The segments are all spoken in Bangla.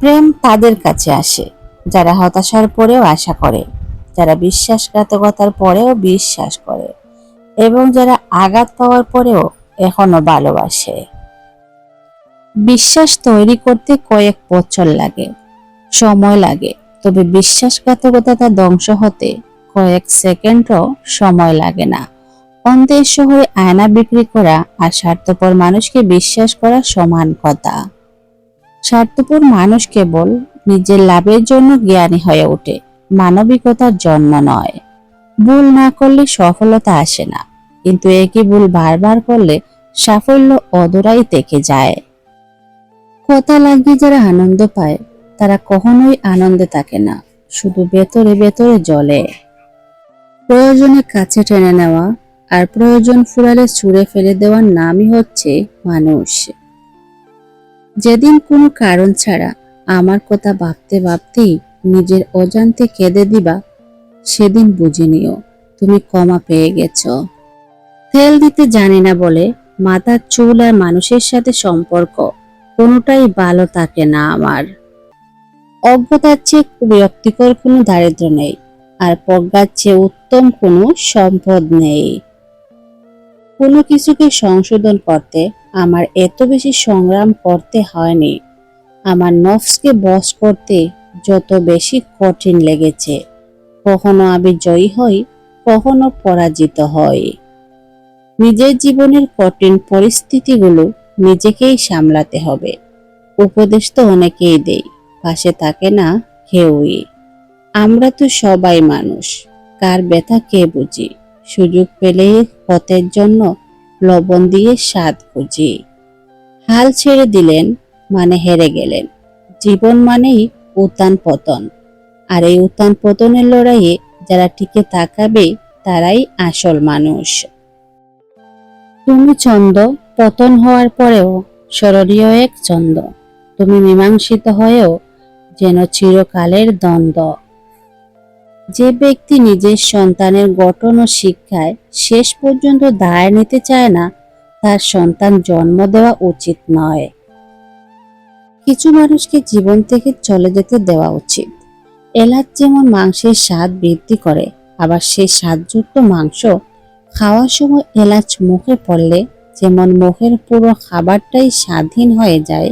প্রেম তাদের কাছে আসে, যারা হতাশার পরেও আশা করে, যারা বিশ্বাসঘাতকতার পরেও বিশ্বাস করে, এবং যারা আঘাত পাওয়ার পরেও এখনও ভালোবাসে। বিশ্বাস তৈরি করতে কয়েক বছর লাগে, সময় লাগে, তবে বিশ্বাসঘাতকতা ধ্বংস হতে কয়েক সেকেন্ডও সময় লাগে না। অন্তের শহরে আয়না বিক্রি করা আর স্বার্থপর মানুষকে বিশ্বাস করা সমান কথা। স্বার্থপর মানুষ কেবল নিজের লাভের জন্য জ্ঞানী হয়ে ওঠে, মানবিকতার জন্ম নয়। ভুল না করলে সফলতা আসে না, কিন্তু একই ভুল বারবার করলে সাফল্য অদরাই থেকে যায়। কথা লাগিয়ে যারা আনন্দ পায়, তারা কখনোই আনন্দে থাকে না, শুধু ভেতরে ভেতরে জলে প্রয়োজনে কাছে টেনে নেওয়া আর প্রয়োজন ফুরালে ছুঁড়ে ফেলে দেওয়ার নামই হচ্ছে মানুষ। যেদিন কোনো কারণ ছাড়া আমার কথা ভাবতে ভাবতেই নিজের অজান্তে কেঁদে দিবা, সেদিন বুঝে নিও, তুমি ক্ষমা পেয়ে গেছো। তেল দিতে জানি না বলে মাথার চুল আর মানুষের সাথে সম্পর্ক কোনোটাই ভালো থাকে না আমার। অজ্ঞতার চেয়ে বিরক্তিকর কোনো দারিদ্র নেই, আর প্রজ্ঞার চেয়ে উত্তম কোনো সম্পদ নেই। কোনো কিছুকে সংশোধন করতে আমার এত বেশি সংগ্রাম করতে হয়নি। আমার নফসকে বশ করতে যত বেশি কঠিন লেগেছে। কখনো আমি জয়ী হই, কখনো পরাজিত হই। নিজের জীবনের কঠিন পরিস্থিতিগুলো নিজেকেই সামলাতে হবে। উপদেশ তো অনেকেই দেই পাশে থাকে না কেউই। আমরা তো সবাই মানুষ, কার ব্যথা কে বুঝি? সুযোগ পেলে পথের জন্য লবণ দিয়ে স্বাদ খুঁজি হাল ছেড়ে দিলেন মানে হেরে গেলেন। জীবন মানেই উত্থান পতন। আর এই উত্থান পতনের লড়াইয়ে যারা টিকে তাকাবে, তারাই আসল মানুষ। তুমি ছন্দ পতন হওয়ার পরেও স্মরণীয় এক ছন্দ তুমি মীমাংসিত হয়েও যেন চিরকালের দ্বন্দ্ব। যে ব্যক্তি নিজের সন্তানের গঠন ও শিক্ষায় শেষ পর্যন্ত দায় নিতে চায় না, তার সন্তান জন্ম দেওয়া উচিত নয়। কিছু মানুষকে জীবন থেকে চলে যেতে দেওয়া উচিত। এলাচ যেমন মাংসের স্বাদ বৃদ্ধি করে, আবার সেই স্বাদযুক্ত মাংস খাওয়ার সময় এলাচ মুখে পড়লে যেমন মুখের পুরো খাবারটাই স্বাধীন হয়ে যায়,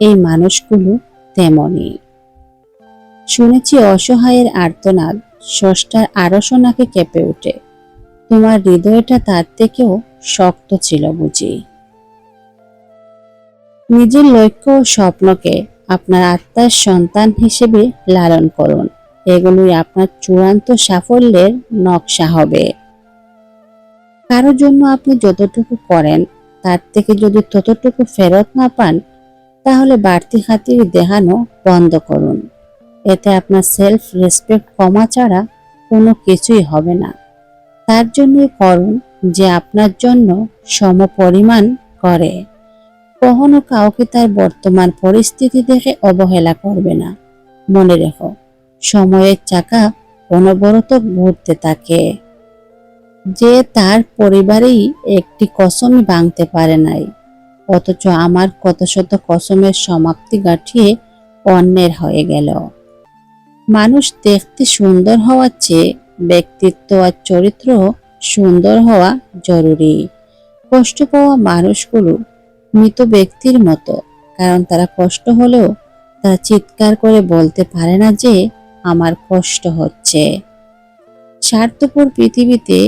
এই মানুষগুলো তেমনই। শুনেছি অসহায়ের আর্তনাদ, স্রষ্টার আরশনাকে কেঁপে ওঠে। তোমার হৃদয়টা তার থেকেও শক্ত ছিল বুঝি। নিজের লক্ষ্য ও স্বপ্নকে আপনার আত্মার সন্তান হিসেবে লালন করুন। এগুলোই আপনার চূড়ান্ত সাফল্যের নকশা হবে। কারও জন্য আপনি যতটুকু করেন, তার থেকে যদি ততটুকু ফেরত না পান, তাহলে বাড়তি খাতির দেখানো বন্ধ করুন। এতে আপনার সেলফ রেসপেক্ট কমা ছাড়া কোনো কিছুই হবে না। তার জন্যই করুন যে আপনার জন্য সমপরিমাণ করে। কখনো কাউকে তার বর্তমান পরিস্থিতি দেখে অবহেলা করবে না। মনে রেখো, সময়ের চাকা অনবরত ঘুরতে থাকে। যে তার পরিবারেই একটি কসমই ভাঙতে পারে নাই, অথচ আমার কত শত কসমের সমাপ্তি গাঠিয়ে অন্যের হয়ে গেল। মানুষ দেখতে সুন্দর হওয়ার চেয়ে ব্যক্তিত্ব আর চরিত্র সুন্দর হওয়া জরুরি। কষ্ট পাওয়া মানুষগুলো মৃত ব্যক্তির মতো, কারণ তারা কষ্ট হলেও তারা চিৎকার করে বলতে পারে না যে, আমার কষ্ট হচ্ছে। স্বার্থপর পৃথিবীতে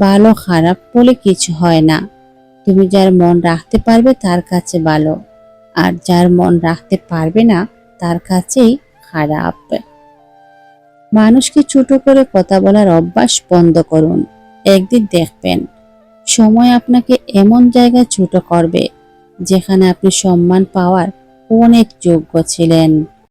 ভালো খারাপ বলে কিছু হয় না। তুমি যার মন রাখতে পারবে তার কাছে ভালো, আর যার মন রাখতে পারবে না তার কাছেই খারাপ। মানুষকে ছোট করে কথা বলার অভ্যাস বন্ধ করুন। একদিন দেখবেন, সময় আপনাকে এমন জায়গায় ছোট করবে, যেখানে আপনি সম্মান পাওয়ার অনেক যোগ্য ছিলেন।